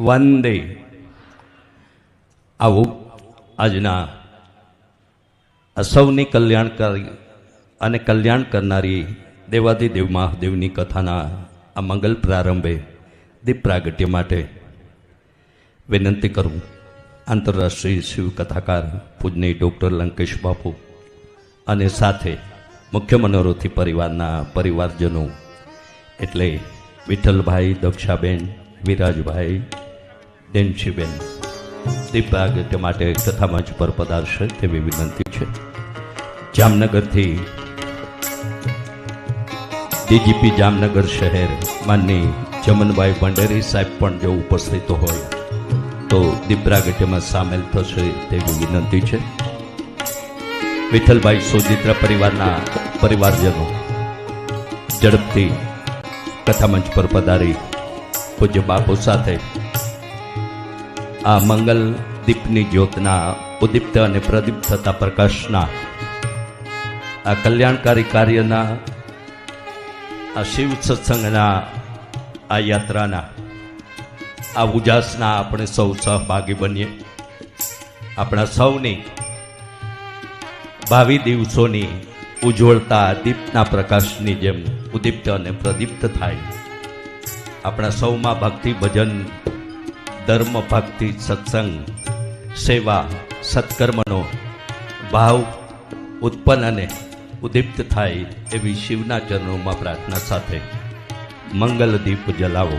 વંદે. આવું, આજના સૌની કલ્યાણકારી અને કલ્યાણ કરનારી દેવાદિદેવ મહાદેવની કથાના આ મંગલ પ્રારંભે દીપ પ્રાગટ્ય માટે વિનંતી કરું. આંતરરાષ્ટ્રીય શિવ કથાકાર પૂજનીય ડૉક્ટર લંકેશ બાપુ અને સાથે મુખ્ય મનોરોથી પરિવારના પરિવારજનો, એટલે વિઠ્ઠલભાઈ, દક્ષાબેન, વિરાજભાઈ ડેન્સીબેન દીપ પ્રાગટ્ય માટે કથામંચ પર પધારશે તેવી વિનંતી છે. જામનગરથી ડીજીપી જામનગર શહેર માનની જમનભાઈ ભંડેરી સાહેબ પણ જો ઉપસ્થિત હોય તો દીપ સામેલ થશે તેવી વિનંતી છે. વિઠ્ઠલભાઈ સોજિત્રા પરિવારના પરિવારજનો ઝડપથી કથામંચ પર પધારી પૂજ્ય બાપુ સાથે આ મંગલ દીપની જ્યોતના ઉદીપ્ત અને પ્રદીપ્ત થતા પ્રકાશના આ કલ્યાણકારી કાર્યના, આ શિવ સત્સંગના, આ યાત્રાના, આ ઉજાસના આપણે સૌ સહભાગી બનીએ. આપણા સૌની ભાવિ દિવસોની ઉજ્જવળતા દીપના પ્રકાશની જેમ ઉદીપ્ત અને પ્રદીપ્ત થાય. આપણા સૌમાં ભક્તિ ભજન ધર્મ, ભક્તિ, સત્સંગ, સેવા, સત્કર્મનો ભાવ ઉત્પન્ન અને ઉદીપ્ત થાય એવી શિવના ચરણોમાં પ્રાર્થના સાથે મંગલ દીપ જલાવો.